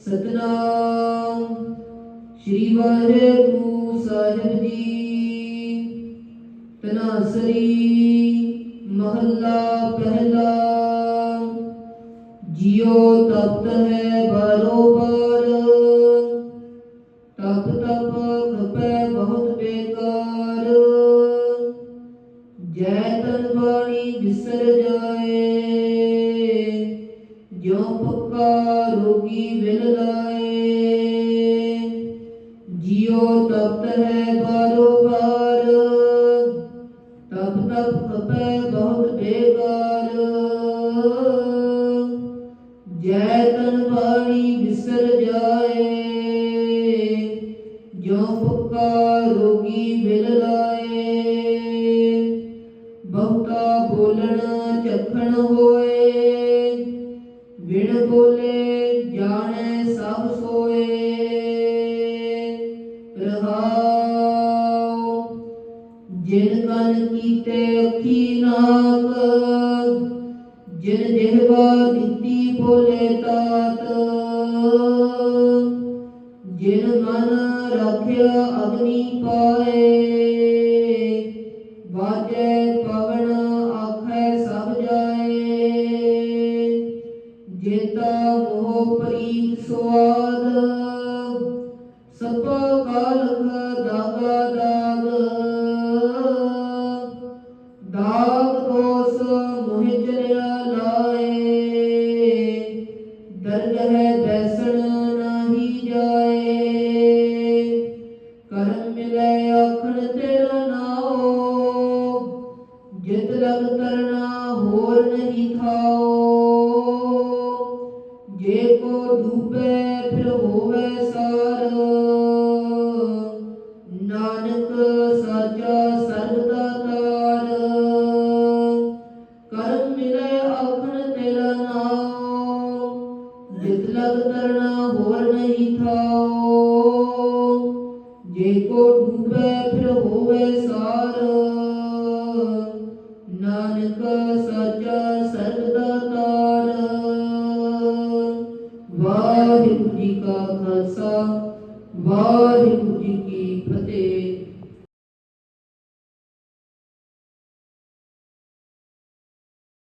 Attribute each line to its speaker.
Speaker 1: ਸਤਨਾਮ। ਸ੍ਰੀ ਵਾਹਿਗੁਰੂ ਸਾਹਿਬ ਜੀ ਤਨਾਸਰੀ ਮਹੱਲਾ ਪਹਿਲਾ। ਜਿਉ ਤਪਤ ਹੈ ਬਰੋਬਰ ਤਪ ਤਪ ਖਪੈ ਬਹੁਤ ਬੇਕਾਰ। ਜੈ ਤਨ ਬਾਣੀ ਵਿਸਰ ਜਾਏ ਜੋ ਪੱਕਾ ਰੋਗੀ ਵਿਲ ਲਾਏ। ਜਿਉ ਤਪਤ ਹੈ ਬਾਰੋਬਾਰ ਤਪ ਤਪ ਖਪੈ ਬਹੁਤ ਬੇਕਾਰ। ਜੈ ਤਨ ਬਾਣੀ ਬਿਸਰ ਜਾਏ, ਜੋ ਪੱਕਾ ਰੋਗੀ ਸਭ ਸੋਏ ਰਹਾਉ ਜਿਨ ਕਨ ਕੀਤੇ ਅੱਖੀ ਨਾਕ ਜਿਨ ਜਿਹਵਾ ਦਿੱਤੀ ਭੋਲੇ ਤਾਤ ਜਿਨ ਮਨ ਰੱਖਿਆ ਅਗਨੀ ਪਾਏ ਸੁਆਦ ਸਪਾ ਕਾਲਖ ਦਾਗਾ ਦਾਗ ਦਾਗ ਦੋਸ ਮੋਹਿ ਚਲਿਆ ਲਾਏ ਦਰਦ ਹੈ ਬੈਸਣ ਨਹੀਂ ਜਾਏ ਕਰਮ ਮਿਲੇ ਆਖਣ ਤੇਰਾ ਨਾਉ ਜਿਤ ਲਗ ਤਰਨਾ ਹੋਰ ਨਹੀਂ ਖਾਓ ਕਰਮ ਮਿਲੇ ਆਖਣ ਤੇਰਾ ਨਾਮ। ਜਿਤ ਲਗ ਤਰਨਾ ਹੋਰ ਨਹੀਂ ਥਾਓ ਜੇ ਕੋ ਡੂਬੇ ਫਿਰ ਹੋਵੇ ਸਾਰ। ਨਾਨਕ ਸਾਚਾ ਸਰਬਦਾ ਤਾਰ। ਵਾਹਿਗੁਰੂ ਜੀ ਕਾ ਖਾਲਸਾ, ਵਾਹਿਗੁਰੂ ਜੀ ਕੀ ਫਤਿਹ।